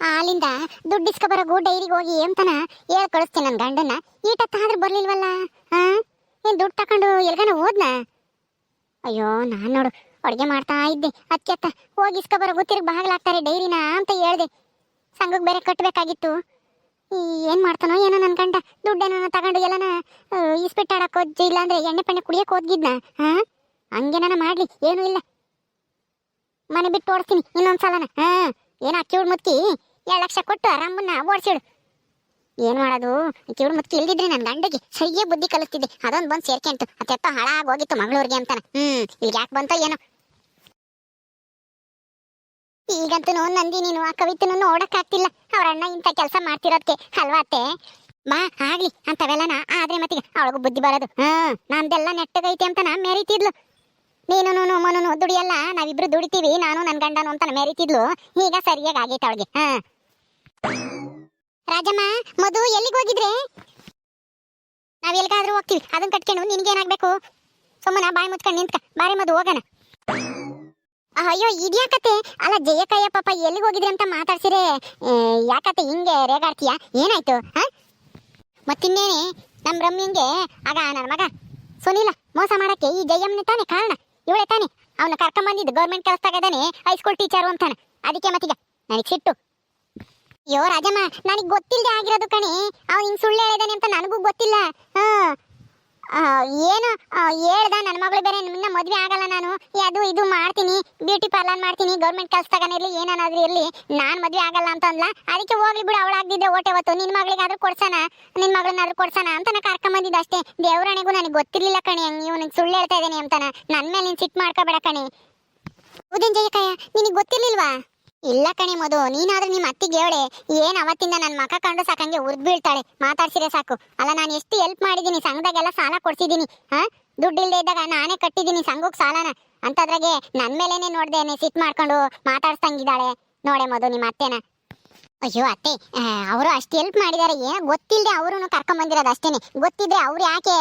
ಅಲ್ಲಿಂದ ದುಡ್ಡು ಇಸ್ಕೊಬರೋಗು ಡೈರಿಗೆ ಹೋಗಿ ಎಂತನ ಹೇಳ್ ಕಳಿಸ್ತೀನಿ ನನ್ನ ಗಂಡನ್ನ. ಈಟತ್ತಾದ್ರೂ ಬರ್ಲಿಲ್ವಲ್ಲ? ಹಾ ಏನು ದುಡ್ಡು ತಕೊಂಡು ಎಲ್ಗನ ಹೋದ್ನ? ಅಯ್ಯೋ, ನಾನ್ ನೋಡು, ಅಡುಗೆ ಮಾಡ್ತಾ ಇದ್ದೆ. ಅತ್ಯತ್ತ ಹೋಗಿ ಇಸ್ಕೊಬರೋ ತಿರ್ಗಿ ಬಾಗಿಲಾಗ್ತಾರೆ ಡೈರಿನ ಅಂತ ಹೇಳ್ದೆ. ಸಂಘಕ್ಕೆ ಬೇರೆ ಕಟ್ಟಬೇಕಾಗಿತ್ತು ಏನ್ ಮಾಡ್ತಾನೋ ಏನೋ ನನ್ನ ಗಂಡ. ದುಡ್ಡೇನೋ ತಗೊಂಡು ಎಲ್ಲನ ಇಸ್ಪಿಟ್ಟಾಡಕ್ ಹೋದ್ ಇಲ್ಲಾಂದ್ರೆ ಎಣ್ಣೆ ಪಣ್ಣೆ ಕುಡಿಯಕ್ ಹೋದ್ಗಿದ್ನ? ಹಾ ಹಂಗೇನ ಮಾಡ್ಲಿ, ಏನೂ ಇಲ್ಲ. ಮನೆ ಬಿಟ್ಟು ಓಡಿಸ್ತೀನಿ ಇನ್ನೊಂದ್ಸಲನ. ಹಾ ಏನ ಕಿವುಡ್ ಮುತ್ತಿ? ಎರಡು ಲಕ್ಷ ಕೊಟ್ಟು ಆರಾಮನ್ನ ಓಡಿಸಿಡು. ಏನು ಮಾಡೋದು? ಕಿವುಡ್ ಮುತ್ತಿ ಇಲ್ದಿದ್ರೆ ನನ್ನ ಗಂಡಗೆ ಸರಿಯೇ ಬುದ್ಧಿ ಕಲಿಸ್ತಿದ್ದೆ. ಅದೊಂದು ಬಂದು ಸೇರ್ಕೆಂತು ಅತ್ತೆಪ್ಪ ಹಾಳಾಗಿ ಹೋಗಿತ್ತು ಮಂಗಳೂರಿಗೆ ಅಂತಾನೆ. ಹ್ಞೂ ಈಗ ಯಾಕೆ ಬಂತೋ ಏನೋ. ಈಗಂತೂ ನಂದಿ, ನೀನು ಆ ಕವಿತನೂ ನೋಡಕ್ಕಾಗ್ತಿಲ್ಲ. ಅವ್ರ ಅಣ್ಣ ಇಂಥ ಕೆಲಸ ಮಾಡ್ತಿರೋದಕ್ಕೆ ಅಲ್ವಾ ಅತ್ತೆ? ಬಾ, ಆಗ್ಲಿ, ಅಂತವೆಲ್ಲನ. ಆದ್ರೆ ಮತ್ತಿಗೆ ಅವಳಿಗೂ ಬುದ್ಧಿ ಬರೋದು. ಹ್ಮ್ ನಂದೆಲ್ಲ ನೆಟ್ಟಗೈತೆ ಅಂತ ನಾ ಮೆರಿತಿದ್ಲು. ನೀನು ಮನು ದುಡಿಯಲ್ಲ? ನಾವಿಬ್ರು ದುಡಿತೀವಿ, ನಾನು ನನ್ನ ಗಂಡನು ಅಂತ ಮೆರಿತಿದ್ಲು. ಈಗ ಸರಿಯಾಗಿ ಆಗೈತೆ ಅವಳಿಗೆ. ಹಾ. ರಾಜಮ್ಮ, ಮಧು ಎಲ್ಲಿಗೆ ಹೋಗಿದ್ರೆ? ನಾವ್ ಎಲ್ಗಾದ್ರೂ ಹೋಗ್ತೀವಿ. ಅದನ್ನ ಕಟ್ಕೊಂಡು ನಿನ್ಗೇನಾಗ್ಬೇಕು ಸುಮ್ಮನ ಬಾಯಿ ಮುಚ್ಕೊಂಡು ನಿಂತ್ಕ. ಬಾರಿ ಮದು ಹೋಗೋಣ. ಅಯ್ಯೋ ಇದ್ಯಾಕತೆ ಅಲ್ಲ, ಜಯಕಯ್ಯ ಪಾಪ ಎಲ್ಲಿಗೆ ಹೋಗಿದ್ರಿ ಅಂತ ಮಾತಾಡ್ಸಿರೆ ಯಾಕತೆ ಹಿಂಗೆ ರೇಗಾಡ್ತೀಯ? ಏನಾಯ್ತು, ಹಾ? ಮತ್ತಿನ್ನೇನೆ, ನಮ್ ರಮ್ಯಂಗೆ, ಆಗ ನನ್ನ ಮಗ ಸುನೀಲ ಮೋಸ ಮಾಡಕ್ಕೆ ಈ ಜಯಮ್ಮನೆ ತಾನೆ ಕಾರಣ. ಇವಳೆ ತಾನೆ? ಅವನ ಕರ್ಕೊಂಡ್ ಬಂದಿದ್ದು ಗೌರ್ಮೆಂಟ್ ಕೆಲಸದಾಗ ಇದ್ದಾನೆ ಹೈಸ್ಕೂಲ್ ಟೀಚರು ಅಂತಾನೆ. ಅದಕ್ಕೆ ಮತ್ತೀಗ ನನಗೆ ಸಿಟ್ಟು. ಅಯ್ಯೋ ರಾಜಮ್ಮ, ನನಗೆ ಗೊತ್ತಿಲ್ಲದೆ ಆಗಿರೋದು ಕಣೆ. ಅವ್ನು ಹಿಂಗೆ ಸುಳ್ಳು ಹೇಳಿದಾನೆ ಅಂತ ನನಗೂ ಗೊತ್ತಿಲ್ಲ. ಏನು? ಹೇಳ್ದ ನನ್ನ ಮಗಳು ಬೇರೆ ನಿನ್ನ ಮದ್ವೆ ಆಗಲ್ಲ ನಾನು. ಅದು ಇದು ಮಾಡ್ತೀನಿ. ಬ್ಯೂಟಿ ಪಾರ್ಲರ್ ಮಾಡ್ತೀನಿ. ಗೌರ್ಮೆಂಟ್ ಕೆಲಸ ಇರಲಿ ಏನಾದ್ರು ಇರಲಿ. ನಾನು ಮದುವೆ ಆಗಲ್ಲ ಅಂತ ಅಂದ್ಲ. ಅದಕ್ಕೆ ಹೋಗ್ಲಿ ಬಿಡು ಅವಳಾಗ್ದಿದ್ದೆ ಓಟೆ ಹೊತ್ತು. ನಿನ್ನ ಮಗಳಿಗಾದ್ರೂ ಕೊಡ್ಸಣ ನಿನ್ನ ಮಗಳನ್ನಾದ್ರೂ ಕೊಡ್ಸಣ ಅಂತ ನಾ ಕರ್ಕೊಂಬಂದಿದ್ದೆ ಅಷ್ಟೇ. ದೇವರಣಿಗೂ ನನಗೆ ಗೊತ್ತಿರಲಿಲ್ಲ ಕಣಿ ನೀವು ನಿಂಗೆ ಸುಳ್ಳು ಹೇಳ್ತಾ ಇದ್ದೀನಿ ಅಂತಾನ. ನನ್ನ ಮೇಲೆ ನೀನು ಸಿಟ್ಟು ಮಾಡ್ಕೋಬೇಡ ಕಣಿ. ಉದನ್ ಜಯಕಯ್ಯ? ನಿನಗೆ ಗೊತ್ತಿರ್ಲಿಲ್ವಾ? ಇಲ್ಲ ಕಣಿ ಮಧು, ನೀನಾದ್ರೂ ನಿಮ್ಮ ಅತ್ತಿಗೆ ಹೇಳೆ. ಏನ್ ಅವತ್ತಿಂದ ನನ್ನ ಮಕ ಕಂಡು ಸಾಕಂಗೆ ಉರ್ದ್ ಬೀಳ್ತಾಳೆ. ಮಾತಾಡ್ಸಿದ್ರೆ ಸಾಕು. ಅಲ್ಲ, ನಾನು ಎಷ್ಟು ಹೆಲ್ಪ್ ಮಾಡಿದ್ದೀನಿ, ಸಂಘದಾಗೆಲ್ಲ ಸಾಲ ಕೊಡ್ಸಿದ್ದೀನಿ, ಹಾ? ದುಡ್ಡು ಇಲ್ಲದೆ ಇದ್ದಾಗ ನಾನೇ ಕಟ್ಟಿದ್ದೀನಿ ಸಂಘಕ್ಕೆ ಸಾಲನ. ಅಂತದ್ರಾಗೆ ನನ್ ಮೇಲೇನೆ ನೋಡ್ದೆ ಸಿಟ್ ಮಾಡ್ಕೊಂಡು ಮಾತಾಡ್ಸಂಗಿದ್ದಾಳೆ ನೋಡೆ ಮಧು, ನಿಮ್ಮ ಅತ್ತೆನ. ಅಯ್ಯೋ, ಅತ್ತೆ ಅವರು ಅಷ್ಟು ಹೆಲ್ಪ್ ಮಾಡಿದ್ದಾರೆ ಏನೋ ಗೊತ್ತಿಲ್ಲದೆ ಅವರು ಕರ್ಕೊಂಡ್ ಬಂದಿರೋದು ಅಷ್ಟೇನೆ. ಗೊತ್ತಿದ್ರೆ ಅವ್ರು ಯಾಕೆ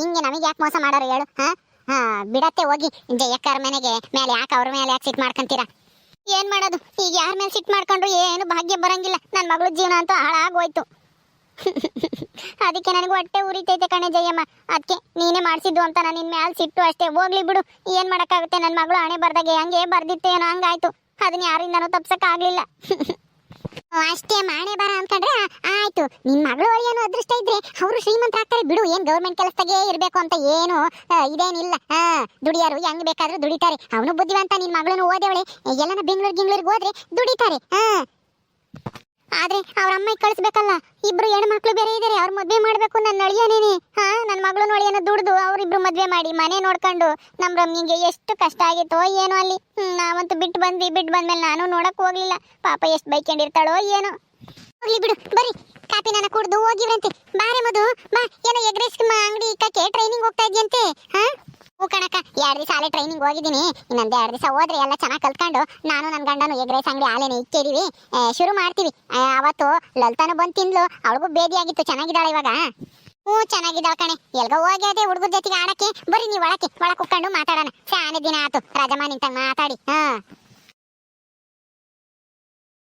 ಹಿಂಗೆ ನಮಗೆ ಯಾಕೆ ಮೋಸ ಮಾಡೋರು ಹೇಳು, ಹಾ? ಹಾ, ಬಿಡತ್ತೆ, ಹೋಗಿ. ಜಯಕ್ಕರ ಮನೆಗೆ, ಮೇಲೆ ಯಾಕೆ ಅವ್ರ ಮೇಲೆ ಯಾಕೆ ಸಿಟ್ ಮಾಡ್ಕೊಂತೀರಾ? ಏನ್ ಮಾಡೋದು? ಈಗ ಯಾರ ಮೇಲೆ ಸಿಟ್ ಮಾಡ್ಕೊಂಡ್ರು ಏನು ಭಾಗ್ಯ ಬರಂಗಿಲ್ಲ. ನನ್ನ ಮಗಳ ಜೀವನ ಅಂತೂ ಹಾಳಾಗೋಯ್ತು. ಅದಕ್ಕೆ ನನಗೆ ಹೊಟ್ಟೆ ಉರಿತೈತೆ ಕಣೆ ಜಯಮ್ಮ. ಅದಕ್ಕೆ ನೀನೇ ಮಾಡಿಸಿದ್ದು ಅಂತ ನಾನು ನಿನ್ ಮ್ಯಾಲ್ ಸಿಟ್ಟು ಅಷ್ಟೇ. ಹೋಗ್ಲಿ ಬಿಡು. ಏನು ಮಾಡಕ್ಕಾಗುತ್ತೆ? ನನ್ನ ಮಗಳು ಹಣೆ ಬರ್ದಾಗೆ ಹಂಗೆ ಬರ್ದಿತ್ತೇನೋ ಹಂಗಾಯ್ತು. ಅದನ್ನ ಯಾರಿಂದನೂ ತಪ್ಸಕ್ ಆಗ್ಲಿಲ್ಲ ಅಷ್ಟೇ ಮಾಣೆ ಬರ ಅನ್ಕೊಂಡ್ರೆ ಆಯ್ತು. ನಿನ್ ಮಗಳು ಏನು ಅದೃಷ್ಟ ಇದ್ರೆ ಅವರು ಶ್ರೀಮಂತ ಆಗ್ತಾರೆ. ಬಿಡು, ಏನ್ ಗೌರ್ಮೆಂಟ್ ಕೆಲಸದಾಗೆ ಇರಬೇಕು ಅಂತ ಏನು ಇದೇನಿಲ್ಲ. ದುಡಿಯಾರು ಹೆಂಗ್ ಬೇಕಾದ್ರೂ ದುಡಿತಾರೆ. ಅವನು ಬುದ್ಧಿವಂತ, ನಿನ್ ಮಗಳನ್ನು ಓದೇವಳೆ. ಎಲ್ಲನ ಬೆಂಗಳೂರು ಗಿಂಗ್ಳೂರಿಗೆ ಹೋದ್ರೆ ದುಡಿತಾರೆ. ಆ. ಆದ್ರೆ ಅವ್ರ ಅಮ್ಮ ಕಳಿಸ್ಬೇಕಲ್ಲ, ಇಬ್ರು ಹೆಣ್ಮಕ್ಳು ಬೇರೆ ಇದಾರೆ, ಅವ್ರ ಮದ್ವೆ ಮಾಡ್ಬೇಕು ನನ್ನ ಅಳಿಯನೇನೆ. ಹಾ ನನ್ನ ಮಗಳು ಅಳಿಯನ ದುಡ್ದು ಅವ್ರಿಬ್ರು ಮದ್ವೆ ಮಾಡಿ, ಮನೆ ನೋಡ್ಕೊಂಡು. ನಮ್ ರಮ್ಮಿಗೆ ಎಷ್ಟು ಕಷ್ಟ ಆಗಿತ್ತೋ ಏನೋ ಅಲ್ಲಿ. ನಾವಂತೂ ಬಿಟ್ಟು ಬಂದ್ವಿ, ಬಿಟ್ಟು ಬಂದ್ಮೇಲೆ ನಾನು ನೋಡಕ್ ಹೋಗ್ಲಿಲ್ಲ. ಪಾಪ ಎಷ್ಟು ಬೈಕೊಂಡಿರ್ತಾಳೋ ಏನೋ. ಹೋಗ್ಲಿ ಬಿಡು ಬರಿ ಕಾಪಿ ನನ್ನ ಕುಡ್ದು ಹೋಗಿವ್ರಂತೆ. ಬಾರೆ ಮಧು, ಬಾ. ಏನೋ ಎಗ್ರೆಸ್ ಅಂಗಡಿ ಇಕ್ಕಕ್ಕೆ ಟ್ರೈನಿಂಗ್ ಹೋಗ್ತಾ ಇದ್ಯಂತೆ, ಹಾ? ಹ್ಞೂ ಕಣಕ್ಕ, ಎರಡು ದಿವಸ ಅಲ್ಲೇ ಟ್ರೈನಿಂಗ್ ಹೋಗಿದ್ದೀನಿ. ಇನ್ನೊಂದು ಎರಡು ದಿವಸ ಹೋದ್ರೆ ಎಲ್ಲ ಚೆನ್ನಾಗಿ ಕಲ್ತ್ಕೊಂಡು ನಾನು ನನ್ನ ಗಂಡನು ಎಗ್ ರೈಸ್ ಅಂಗಡಿ ಆಲೇನೆ ಶುರು ಮಾಡ್ತೀವಿ. ಅವತ್ತು ಲಲಿತಾನು ಬಂದು ತಿಂದ್ಲು. ಅವಳಿಗೂ ಬೇದಿಯಾಗಿತ್ತು ಚೆನ್ನಾಗಿದ್ದಾಳೆ ಇವಾಗ. ಹ್ಞೂ, ಚೆನ್ನಾಗಿದ್ದಾಳೆ ಕಣೆ. ಎಲ್ಗ ಹೋಗಿ ಅದೇ ಹುಡುಗರ ಜೊತೆಗೆ ಆಡಕ್ಕೆ. ಬರೀ ನೀವು ಒಳಕ್ಕೆ, ಒಳಗೆ ಕುತ್ಕೊಂಡು ಮಾತಾಡೋಣ. ಸಾನೆ ದಿನ ಆತು. ರಾಜಮ್ಮ ನಿಂತಂಗೆ ಮಾತಾಡಿ. ಹಾ.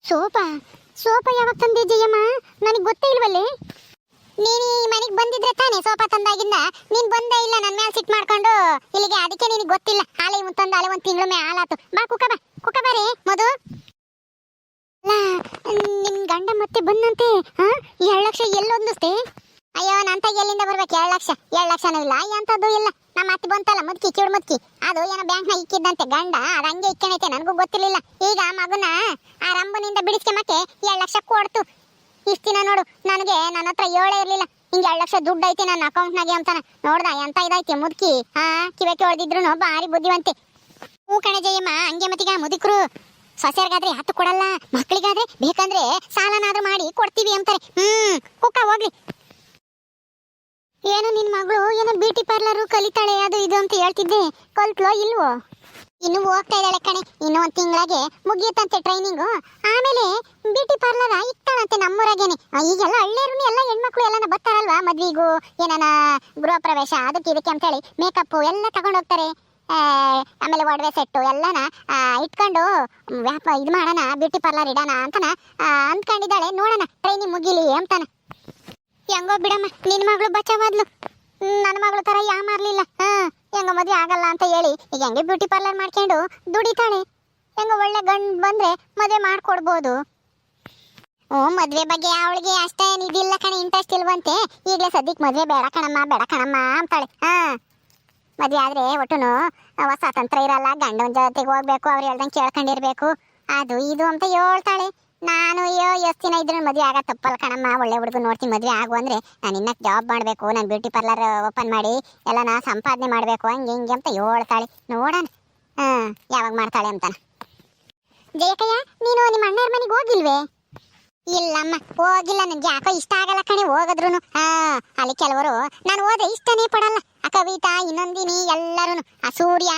ಸೋಪ. ಸೋಪ ಯಾವಾಗ ತಂದೆ ಜಯಮ್ಮ ನನಗೆ ಗೊತ್ತೇ ಇಲ್ವಲ್ಲೇ? ನೀನು ಮನೆಗೆ ಬಂದಿದ್ರೆ ತಾನೇ ಸೋಫಾ ತಂದಾಗಿಂದ? ನೀನ್ ಬಂದೇ ಇಲ್ಲ ನನ್ನ ಮೇಲೆ ಸಿಟ್ ಮಾಡ್ಕೊಂಡು. ಇಲ್ಲಿಗೆ ಅದಕ್ಕೆ ನಿನಗೆ ಗೊತ್ತಿಲ್ಲ. ಹಾಲೆ ತಂದ, ಹಾಲೆ ಒಂದ್ ತಿಂಗಳ ಮೇಲೆ ಹಾಲಾತು. ಬಾ, ಕುಕ್ಕ ಬಾ. ಕುಕ್ಕ ಬಾರೆ ಮಧು. ನಿನ್ ಗಂಡ ಮತ್ತೆ ಬಂದಂತೆ ಎರಡು ಲಕ್ಷ ಎಲ್ಲೊಂದಿಸ್ತೆ ಅಯ್ಯೋ ನಂತ ಎಲ್ಲಿಂದ ಬರ್ಬೇಕು? ಎರಡು ಲಕ್ಷ. ಎರಡು ಲಕ್ಷನೂ ಇಲ್ಲ. ಎಂಥದ್ದು ಇಲ್ಲ. ನಮ್ಮ ಅತ್ತೆ ಬಂತಲ್ಲ, ಮುದ್ಕಿ, ಚೂಡ್ ಮುದ್ಕಿ. ಅದು ಏನೋ ಬ್ಯಾಂಕ್ನ ಇಕ್ಕಿದ್ದಂತೆ ಗಂಡ. ಅದು ಹಂಗೆ ನನಗೂ ಗೊತ್ತಿರಲಿಲ್ಲ. ಈಗ ಮಗುನ ಆ ರಂಬನಿಂದ ಮತ್ತೆ ಎರಡು ಲಕ್ಷ ಕೊಡ್ತು. ಇಷ್ಟಿನ ನೋಡು, ನನಗೆ ನನ್ನ ಹತ್ರ ಏಳೇ ಇರ್ಲಿಲ್ಲ. ಹಿಂಗೆ ಎರಡು ಲಕ್ಷ ದುಡ್ಡು ಐತೆ ನನ್ನ ಅಕೌಂಟ್ನಾಗೆ ಅಂತಾನೆ. ನೋಡ್ದ, ಎಂತ ಇದೈತೆ ಮುದುಕಿ? ಹಾ, ಕಿವಕ್ಕೆ ಹೊಡೆದಿದ್ರು ಭಾರಿ ಬುದ್ಧಿವಂತೆ. ಹೂ ಕಣೆ ಜಯಮ್ಮ, ಹಂಗೆ ಮತ್ತೀಗ ಮುದುಕರು. ಸೊಸೆಯರ್ಗಾದ್ರೆ ಹತ್ತು ಕೊಡಲ್ಲ ಮಕ್ಕಳಿಗಾದ್ರೆ ಬೇಕಂದ್ರೆ ಸಾಲನಾದ್ರೂ ಮಾಡಿ ಕೊಡ್ತೀವಿ ಅಂತಾರೆ. ಹ್ಮ್ ಕುಕ್ಕ ಹೋಗ್ಲಿ. ಏನು ನಿನ್ ಮಗಳು, ಏನೋ ಬ್ಯೂಟಿ ಪಾರ್ಲರ್ ಕಲಿತಾಳೆ, ಅದು ಇದು ಅಂತ ಹೇಳ್ತಿದ್ದೆ. ಕಲ್ತ್ಲೋ ಇಲ್ವೋ? ಇನ್ನು ಹೋಗ್ತಾ ಇದ್ದಾಳೆ ಕಣೆ. ಇನ್ನು ಒಂದ್ ತಿಂಗಳಿಗೆ ಮುಗಿಯುತ್ತಂತೆ ಟ್ರೈನಿಂಗು ಆಮೇಲೆ ಬ್ಯೂಟಿ ಪಾರ್ಲರ್ ಇಕ್ತಾಳಂತೆ ನಮ್ಮೂರಾಗೇನೆ. ಈಗೆಲ್ಲ ಹಳ್ಳಿಯರು ಎಲ್ಲ ಹೆಣ್ಮಕ್ಳು ಎಲ್ಲ ಬರ್ತಾರಲ್ವಾ? ಮದ್ವಿಗೂ, ಏನಾನ ಗೃಹ ಪ್ರವೇಶ, ಅದಕ್ಕೆ ಇದಕ್ಕೆ ಅಂತ ಹೇಳಿ ಮೇಕಪ್ ಎಲ್ಲ ತಗೊಂಡು ಹೋಗ್ತಾರೆ. ಆಮೇಲೆ ಒಡವೆ ಸೆಟ್ಟು ಎಲ್ಲನ ಇಟ್ಕೊಂಡು ವ್ಯಾಪ, ಇದು ಮಾಡೋಣ ಬ್ಯೂಟಿ ಪಾರ್ಲರ್ ಇಡೋಣ ಅಂತನ ಅಂದ್ಕೊಂಡಿದ್ದಾಳೆ. ನೋಡೋಣ ಟ್ರೈನಿಂಗ್ ಮುಗಿಲಿ ಅಂತಾನ. ಹೆಂಗೋ ಬಿಡಮ್ಮ ನಿನ್ನ ಮಗಳು ಬಚಾವಾದ್ಲು ನನ್ನ ಮಗಳ ತರ ಯಾ ಮಾರ್ಲಿಲ್ಲ. ಹೆಂಗ ಮದುವೆ ಆಗಲ್ಲ ಅಂತ ಹೇಳಿ ಈಗ ಹೆಂಗೆ ಬ್ಯೂಟಿ ಪಾರ್ಲರ್ ಮಾಡ್ಕೊಂಡು ದುಡಿತಾಳೆ. ಹೆಂಗ ಒಳ್ಳೆ ಗಂಡು ಬಂದ್ರೆ ಮದುವೆ ಮಾಡ್ಕೊಡ್ಬೋದು. ಓ ಮದುವೆ ಬಗ್ಗೆ ಅವಳಿಗೆ ಅಷ್ಟೇನು ಇದಿಲ್ಲ ಕಣೆ ಇಂಟ್ರೆಸ್ಟ್ ಇಲ್ವಂತೆ. ಈಗಲೇ ಸದ್ಯಕ್ಕೆ ಮದುವೆ ಬೇಡ ಕಣಮ್ಮ ಬೇಡ ಕಣಮ್ಮ ಅಂತಾಳೆ. ಹಾಂ. ಮದುವೆ ಆದ್ರೆ ಒಟ್ಟುನು ಅವ ಸ್ವಾತಂತ್ರ್ಯ ಇರಲ್ಲ, ಗಂಡನ ಜೊತೆಗೆ ಹೋಗ್ಬೇಕು, ಅವ್ರು ಹೇಳ್ದಂಗೆ ಕೇಳ್ಕೊಂಡಿರ್ಬೇಕು. ಅದು ಇದು ಅಂತ ಹೇಳ್ತಾಳೆ. ನಾನು ಅಯ್ಯೋ, ಎಷ್ಟು ದಿನ ಮದ್ವೆ ಮದುವೆ ಆಗ ತಪ್ಪಲ್ಲ ಕಣಮ್ಮ. ಒಳ್ಳೆ ಹುಡುಗ ನೋಡ್ತೀನಿ ಮದುವೆ ಆಗು ಅಂದ್ರೆ ನಾನು ಇನ್ನ ಜಾಬ್ ಮಾಡಬೇಕು, ನಾನು ಬ್ಯೂಟಿ ಪಾರ್ಲರ್ ಓಪನ್ ಮಾಡಿ, ಎಲ್ಲ ನಾ ಸಂಪಾದನೆ ಮಾಡಬೇಕು, ಹಂಗೆ ಹಿಂಗೆ ಅಂತ ಹೇಳ್ತಾಳೆ ನೋಡೋಣ. ಹಾಂ, ಯಾವಾಗ ಮಾಡ್ತಾಳೆ ಅಂತಾನ. ಜಯಕಯ್ಯ, ನೀನು ನಿಮ್ಮ ಅಣ್ಣರ ಮನೆಗೆ ಹೋಗಿಲ್ವೇ? ಇಲ್ಲಮ್ಮ, ಹೋಗಿಲ್ಲ. ನನ್ಗೆ ಯಾಕೋ ಇಷ್ಟ ಆಗಲ್ಲ ಕಣೆ ಹೋಗದ್ರು ಹಾ, ಅಲ್ಲಿ ಕೆಲವರು, ನಾನು ಹೋದ್ರೆ ಇಷ್ಟನೇ ಪಡಲ್ಲ. ಆ ಕವಿತಾ ಇನ್ನೊಂದಿನಿ ಎಲ್ಲರೂ ಆ ಸೂರ್ಯ,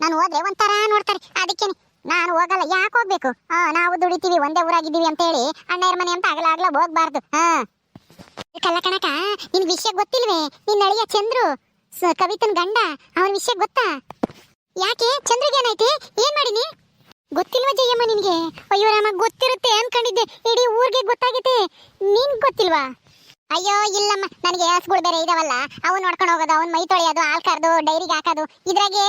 ನಾನು ಹೋದ್ರೆ ಒಂಥರ ನೋಡ್ತಾರೆ. ಅದಕ್ಕೇನೆ ನಾನು ಹೋಗಲ್ಲ, ಯಾಕೆ ಹೋಗ್ಬೇಕು? ಹಾ ನಾವು ದುಡಿತೀವಿ, ಒಂದೇ ಊರಾಗಿದ್ದೀವಿ ಅಂತ ಹೇಳಿ ಅಣ್ಣಯ್ಯರ ಮನೆ ಅಂತ ಆಗಲ ಆಗಲ ಹೋಗ್ಬಾರ್ದು. ಹಾ ಕಲ್ಲ ಕಣಕ, ನಿನ್ ವಿಷಯ ಗೊತ್ತಿಲ್ವೇ? ನಿನ್ನ ಅಳಿಯ ಚಂದ್ರು ಕವಿತನ್ ಗಂಡ, ಅವನ ವಿಷಯ ಗೊತ್ತಾ? ಯಾಕೆ? ಚಂದ್ರಿಗೆ ಏನೈತಿ ಏನ್ ಮಾಡಿನಿ? ಗೊತ್ತಿಲ್ವಾ ಜಯಮ್ಮ ನಿನ್ಗೆ? ಅಯ್ಯೋ ರಾಮ, ಗೊತ್ತಿರುತ್ತೆ ಅನ್ಕೊಂಡಿದ್ದೆ. ಇಡೀ ಊರಿಗೆ ಗೊತ್ತಾಗೈತೆ. ನಿನ್ ಗೊತ್ತಿಲ್ವಾ? ಅಯ್ಯೋ, ಇಲ್ಲಮ್ಮ, ನನಗೆ ಹಸ್ಗಳು ಬೇರೆ ಇದಾವಲ್ಲ. ಅವ್ನು ನೋಡ್ಕೊಂಡು ಹೋಗೋದು, ಅವ್ನ್ ಮೈ ತೊಳೆಯೋದು, ಹಾಲ್ ಕರ್ದು, ಡೈರಿಗೆ ಹಾಕೋದು, ಇದ್ರಾಗೆ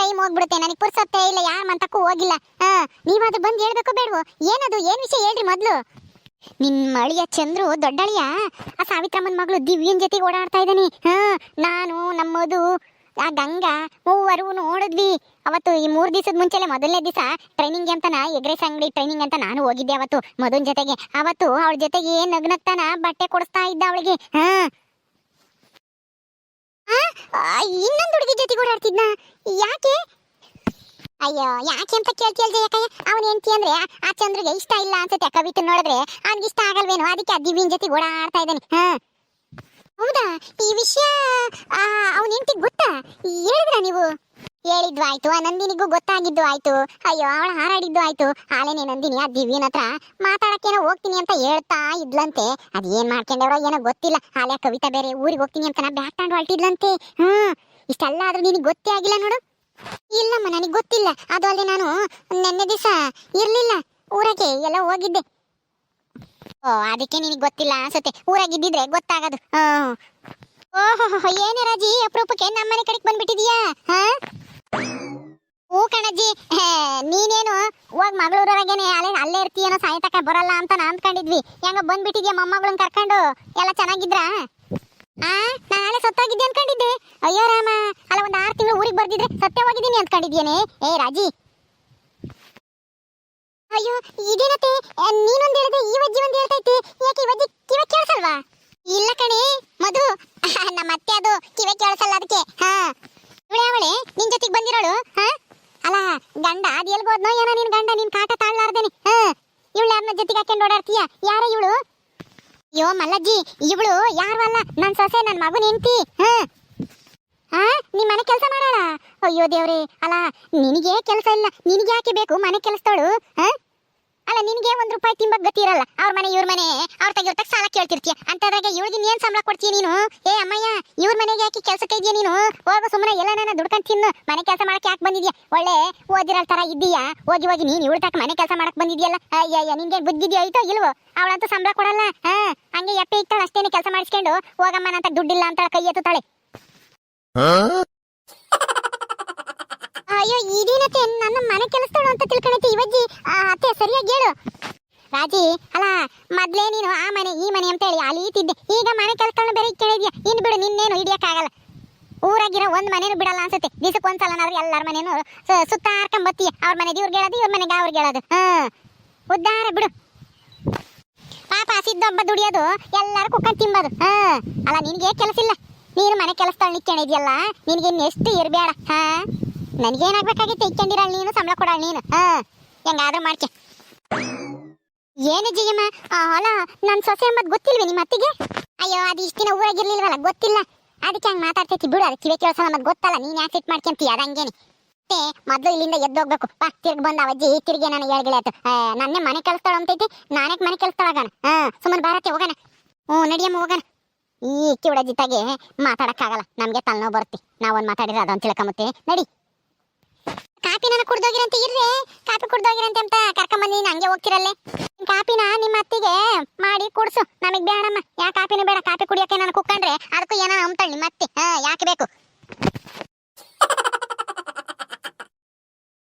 ಟೈಮ್ ಹೋಗ್ಬಿಡುತ್ತೆ. ನನಗೆ ಪುರ್ಸತ್ತೆ, ಇಲ್ಲ ಯಾರ ಮಂತಕ್ಕೂ ಹೋಗಿಲ್ಲ. ಹಾ, ನೀವಾದ್ರೂ ಬಂದು ಹೇಳ್ಬೇಕು ಬೇಡವೋ? ಏನದು, ಏನ್ ವಿಷಯ ಹೇಳ್ರಿ ಮೊದ್ಲು? ನಿಮ್ಮ ಮಳಿಯ ಚಂದ್ರು ದೊಡ್ಡಳಿಯ? ಆ ಸಾವಿತ್ರಮ್ಮನ ಮಗಳು ದಿವ್ಯನ್ ಜೊತೆಗೆ ಓಡಾಡ್ತಾ ಇದ್ದಾನೆ ಹಾ, ನಾನು ನಮ್ಮದು ಆ ಗಂಗಾ ಮೂವರು ನೋಡಿದ್ವಿ. ಅವತ್ತು ಈ ಮೂರು ದಿವಸದ ಮುಂಚೆಲೆ ಮೊದಲನೇ ದಿವಸ ಟ್ರೈನಿಂಗ್ ಅಂತಾನ, ಎಗ್ರೆಸ್ ಅಂಗಡಿ ಟ್ರೈನಿಂಗ್ ಅಂತ ನಾನು ಹೋಗಿದ್ದೆ ಅವತ್ತು ಮಧುನ್ ಜೊತೆಗೆ. ಅವತ್ತು ಅವಳ ಜೊತೆಗೆ ನಗ್ನಗ್ತಾನ ಬಟ್ಟೆ ಕೊಡಿಸ್ತಾ ಇದ್ದ ಅವಳಿಗೆ. ಹಾ. ಇನ್ನೊಂದು ಹುಡುಗಿ ಜೊತೆಗೆ ಓಡಾಡ್ತಿದ್ನ? ಯಾಕೆ? ಅಯ್ಯೋ, ಯಾಕೆ ಅಂತ ಕೇಳ್ತೀಯಲ್ ಜಯಕಯ್ಯ ಅವನ ಹೆಂಡತಿ ಅಂದ್ರೆ ಆ- ಚಂದ್ರಿಗೆ ಇಷ್ಟ ಇಲ್ಲ ಅನ್ಸುತ್ತೆ ಕವಿತೆ ನೋಡಿದ್ರೆ. ಅವ್ನಿಗೆ ಇಷ್ಟ ಆಗಲ್ವೇನೋ, ಅದಕ್ಕೆ ಆ ದಿವ್ಯನ್ ಜೊತೆಗೆ ಓಡಾಡ್ತಾ ಇದ್ದಾನೆ. ಹಾ. ಹೌದಾ? ಈ ವಿಷಯ ಅವನ ಹೆಂಡತಿಗೆ ಗೊತ್ತಾ? ಹೇಳಿದ್ರ ನೀವು? ಹೇಳಿದ್ದು ಆಯ್ತು, ಆ ನಂದಿನಿಗೂ ಗೊತ್ತಾಗಿದ್ದು ಆಯ್ತು. ಅಯ್ಯೋ, ಅವಳ ಹಾರಾಡಿದ್ದು ಆಯ್ತು. ಆಲೇನೆ ನಂದಿನಿ, ಆ ದಿವ್ಯನ ಹತ್ರ ಮಾತಾಡಕ್ಕೇನೋ ಹೋಗ್ತೀನಿ ಅಂತ ಹೇಳ್ತಾ ಇದ್ಲಂತೆ. ಅದೇನ್ ಮಾಡ್ಕೊಂಡವ್ರೋ ಏನೋ ಗೊತ್ತಿಲ್ಲ. ಆಲೆ ಕವಿತಾ ಬೇರೆ ಊರಿಗೆ ಹೋಗ್ತೀನಿ ಅಂತ ನಾ ಬ್ಯಾಗ್ ತಗೊಂಡು ಹೊರಟಿದ್ಲಂತೆ ಹ್ಮ್ ಇಷ್ಟೆಲ್ಲ ಆದ್ರೂ ನಿನಗೆ ಗೊತ್ತೇ ಆಗಿಲ್ಲ ನೋಡು. ಇಲ್ಲಮ್ಮ, ನನಗೆ ಗೊತ್ತಿಲ್ಲ. ಅದು ಅಲ್ಲದೆ ನಾನು ನೆನ್ನೆ ದಿವಸ ಇರ್ಲಿಲ್ಲ. ಊರಕ್ಕೆ ಎಲ್ಲ ಹೋಗಿದ್ದೆ. ಓ, ಅದಕ್ಕೆ ನಿನಗೆ ಗೊತ್ತಿಲ್ಲ ಅನ್ಸುತ್ತೆ ಊರಾಗಿದ್ದಿದ್ರೆ ಗೊತ್ತಾಗದು. ಓಹೋ ಏನೇ ರಾಜಿ, ಅಪರೂಪಕ್ಕೆ ನಮ್ಮನೆ ಕಡೆಗೆ ಬಂದ್ಬಿಟ್ಟಿದೀಯಾ? ಹಾ? ಓ ಕಣಜ್ಜಿ. ನೀನೇನು? ಹೋಗ್ ಮಗಳೂರೊಳಗೇನೆ, ಅಲ್ಲೇ ಅಲ್ಲೇ ಇರ್ತೀಯೇನೋ ಸಾಯತಕ ಬರಲ್ಲ ಅಂತ ನಾ ಅಂದ್ಕೊಂಡಿದ್ವಿ ಹೆಂಗ ಬಂದ್ಬಿಟ್ಟಿದ್ಯಾ ಮೊಮ್ಮಗಳನ್ನ ಕರ್ಕೊಂಡು? ಎಲ್ಲ ಚೆನ್ನಾಗಿದ್ರಾ? ಆ ನಾಳೆ ಸತ್ತೋಗಿದ್ದೆ ಅನ್ಕೊಂಡಿದ್ದೆ? ಅಯ್ಯೋ ರಾಮ, ಅಲ್ಲ ಒಂದು ಆರು ತಿಂಗಳು ಊರಿಗೆ ಬರ್ದಿದ್ರೆ ಸತ್ಯವಾಗಿದ್ದೀನಿ ಅನ್ಕೊಂಡಿದ್ಯೇನೆ. ಏ ರಾಜಿ ಅಯ್ಯೋ, ಇದೇನತ್ತೆ? ನೀನೊಂದು ಹೇಳಿದೆ, ಈ ವಜ್ಜಿ ಒಂದ್ ಹೇಳ್ತೈತಿ. ಯಾಕೆ ಈ ವಜ್ಜಿ ಕಿವ ಇಲ್ಲ ಕಣೆ, ಮಧು. ನಮ್ಮ ಅತ್ತೆ ಅದು ಕಿವೆ ಕೇಳಿಸಲ್ಲ ಅದಕ್ಕೆ. ಹಾ. ಇವಳೆ ಅವಳೆ ನಿನ್ ಜೊತೆಗೆ ಬಂದಿರೋಳು? ಹಾ? ಅಲ್ಲ ಗಂಡ, ಅದ್ ಎಲ್ಗೋದ್ನೋ ಏನೋ ನಿನ್ ಗಂಡ ನಿನ್ ಕಾಟ ತಾಳ್ಲಾರ್ದೇನೆ. ಹಾ. ಇವಳು ಯಾರನ್ನ ಜೊತೆಗೆ ಹಾಕೊಂಡು ಓಡಾಡ್ತೀಯ? ಯಾರ ಇವಳು? ಅಯ್ಯೋ, ಮಲ್ಲಜ್ಜಿ, ಇವಳು ಯಾರು ಅಲ್ಲ? ನನ್ನ ಸೊಸೆ ನನ್ನ ಮಗು, ನಿಂತಿ. ಹಾ. ಹಾ ನೀ ಮನೆ ಕೆಲಸ ಮಾಡೋಣ ಅಯ್ಯೋ ದೇವ್ರೆ ಅಲ್ಲ ನಿನಗೆ ಕೆಲಸ ಇಲ್ಲ. ನಿನಗೆ ಯಾಕೆ ಬೇಕು? ಮನೆ ಕೆಲಸದವಳು? ಹಾ? ಅಲ್ಲ, ನಿನಗೆ ಒಂದ್ ರೂಪಾಯಿ ತಿಂಬಕ್ ಗತಿ ಇರಲ್ಲ. ಅವ್ರ ಮನೆ, ಇವ್ರ ಮನೆ. ಅವ್ರ ತೆಗಿಯೋತಕ್ ಸಾಲ ಕೇಳ್ತಿರ್ತೀಯ. ಅಂತದ್ರಾಗೆ ಇವಳಿಗೆ ಏನ್ ಸಂಬಳ ಕೊಡ್ತೀಯ ನೀನು? ಏ, ಅಮ್ಮಯ್ಯ, ಇವ್ರ ಮನೆಗೆ ಯಾಕೆ ಕೆಲ್ಸಕ್ಕೆ ಇದೆಯಾ ನೀನು? ಹೋಗು ಸುಮ್ಮನೆ ಎಲ್ಲ ನಾನು ದುಡ್ಕೊಂಡ್ ತಿನ್ನು. ಮನೆ ಕೆಲಸ ಮಾಡಕ್ಕೆ ಯಾಕೆ ಬಂದಿದ್ಯಾ? ಒಳ್ಳೆ ಓದಿರೋ ತರ ಇದ್ದೀಯಾ? ಹೋಗಿ ಹೋಗಿ ನೀನು ಇವಳ ತಕ್ಕ ಮನೆ ಕೆಲಸ ಮಾಡಕ್ ಬಂದಿದ್ಯಲ್ಲ? ಅಯ್ಯಯ್ಯ ನಿನ್ಗೆ ಬುದ್ಧಿದ್ಯೋ ಐತೋ ಇಲ್ವೋ? ಅವಳಂತೂ ಸಂಬಳ ಕೊಡಲ್ಲ. ಹಾ, ಹಂಗೆ ಎಪ್ಪೆ ಇತ್ತಾಳ ಅಷ್ಟೇನೆ ಕೆಲಸ ಮಾಡಿಸ್ಕೊಂಡು ಹೋಗಮ್ಮ ನಂತ ದುಡ್ಡಿಲ್ಲ ಅಂತ ಕೈ ಎತ್ತುತ್ತಾಳೆ. ಅಯ್ಯೋ ಇದೇನತ್ತೆ ನನ್ನ ಮನೆ ಕೆಲಸದಳು ಅಂತ ತಿಳ್ಕೊಂಡೈತಿ ಇವಜ್ಜಿ. ಅತ್ತೆ, ಸರಿಯಾಗಿ ಹೇಳು. ರಾಜಿ, ಅಲ್ಲ, ಮೊದ್ಲೇ ನೀನು ಆ ಮನೆ, ಈ ಮನೆ ಅಂತ ಹೇಳಿ ಅಲೀತಿದ್ದೆ. ಈಗ ಮನೆ ಕೆಲಸಗಳನ್ನ ಬೇರೆ ಕೇಳಿದ್ಯಾ? ಇನ್ ಬಿಡು, ನಿನ್ನೇನು ಹಿಡಿಯಕ್ಕಾಗಲ್ಲ. ಊರಾಗಿರೋ ಒಂದ್ ಮನೇನು ಬಿಡಲ್ಲ ಅನ್ಸುತ್ತೆ. ದಿವಸಕ್ಕೆ ಒಂದ್ಸಲನಾದ್ರೂ ಎಲ್ಲಾರ ಮನೇನು ಸುತ್ತಾರ್ಕೊಂಡ್ ಬತ್ತಿ ಅವ್ರ ಮನೆಗೆ ಇವ್ರಿಗೆ ಹೇಳೋದು ಇವ್ರ ಮನೆಗೆ ಅವ್ರಿಗೆ ಹೇಳೋದು ಹ್ಮ್. ಉದ್ದಾರ ಬಿಡು. ಪಾಪ ಸಿದ್ದೊಬ್ಬ ದುಡಿಯೋದು ಎಲ್ಲಾರು ಕುಕ್ಕಂಡ್ ತಿಂಬೋದು. ಹಾ ಅಲ್ಲ, ನಿನಗೆ ಕೆಲಸ ಇಲ್ಲ. ನೀನು ಮನೆ ಕೆಲಸ ಕೆಲಸದಳು ನಿಕ್ಕೊಂಡಿದ್ಯಲ್ಲ ನಿನಗೆ ಎಷ್ಟು ಇರಬೇಡ ಹಾ? ನನಗೇನಾಗ್ಬೇಕಾಗಿತ್ತು? ಇಕ್ಕೊಂಡಿರಲ್ಲ ನೀನು, ಸಂಬಳ ಕೊಡಲ್ಲ ನೀನು. ಹಾ, ಹೆಂಗಾದ್ರೂ ಮಾಡ್ಕೆ. ಏನು ಜಿಯಮ್ಮ? ಆ ಹೊಲ ನನ್ನ ಸೊಸೆ ಎಂಬುದು ಗೊತ್ತಿಲ್ವೇ ನಿಮ್ಮ ಅತ್ತಿಗೆ? ಅಯ್ಯೋ, ಅದು ಇಷ್ಟು ದಿನ ಊರಾಗಿರ್ಲಿಲ್ವಲ್ಲ, ಗೊತ್ತಿಲ್ಲ. ಅದಕ್ಕೆ ಹಂಗೆ ಮಾತಾಡ್ತೈತಿ ಬಿಡು ಅದು ಕಿವೆ ಕೇಳಿಸಲ್ಲ ನಮಗೆ ಗೊತ್ತಲ್ಲ, ನೀನು ಯಾಕೆ ಸಿಟ್ ಮಾಡ್ಕೊಂತೀಯ ಅದಂಗೇನೆ ಮತ್ತೆ ಮೊದಲು ಇಲ್ಲಿಂದ ಎದ್ದೋಗ್ಬೇಕು ಬಾ, ತಿರ್ಗಿ ಬಂದ ಅವಜ್ಜಿ ತಿರ್ಗಿ ನಾನು ಹೇಳ್ಗಿಳೆ ಆಯ್ತು ನನ್ನೇ ಮನೆ ಕೆಲಸದಳ ಅಂತೈತಿ ನಾನೇ ಮನೆ ಕೆಲಸದೊಳಗಾನ ಹಾಂ ಸುಮ್ಮನೆ ಬಾರತ್ತೆ ಹೋಗೋಣ. ಹ್ಞೂ, ನಡಿಯಮ್ಮ, ಹೋಗೋಣ. ಈ ಕಿವಿಡ ಜಿತ್ತಾಗೆ ಮಾತಾಡೋಕ್ಕಾಗಲ್ಲ, ನಮಗೆ ತಲೆನೋವು ಬರುತ್ತೆ. ನಾವೊಂದು ಮಾತಾಡಿದ್ರೆ ಅದೊಂದು ತಿಳ್ಕೊಂಬತ್ತೆ. ನಡಿ. ಕಾಪಿ ನನ್ನ ಕುಡ್ದೋಗಿರಂತೆ, ಇರ್ರಿ. ಕಾಪಿ ಕುಡ್ದೋಗಿರಂತೆ ಅಂತ ಕರ್ಕೊಂಬಂದಿ ಹಂಗೆ ಹೋಗ್ತಿರಲ್ಲೇ. ಕಾಪಿನ ನಿಮ್ಮ ಅತ್ತಿಗೆ ಮಾಡಿ ಕುಡ್ಸು. ನಮಗ್ ಬೇಡಮ್ಮ. ಯಾ ಕಾಪಿನೂ ಬೇಡ. ಕಾಪಿ ಕುಡಿಯೋಕೆ ನಾನು ಕುಕ್ಕಂಡ್ರೆ, ಅದಕ್ಕೂ ಏನೋ ಅಂತಾಳೆ ನಿಮ್ಮ ಅತ್ತಿ ಹಾ, ಯಾಕೆ ಬೇಕು?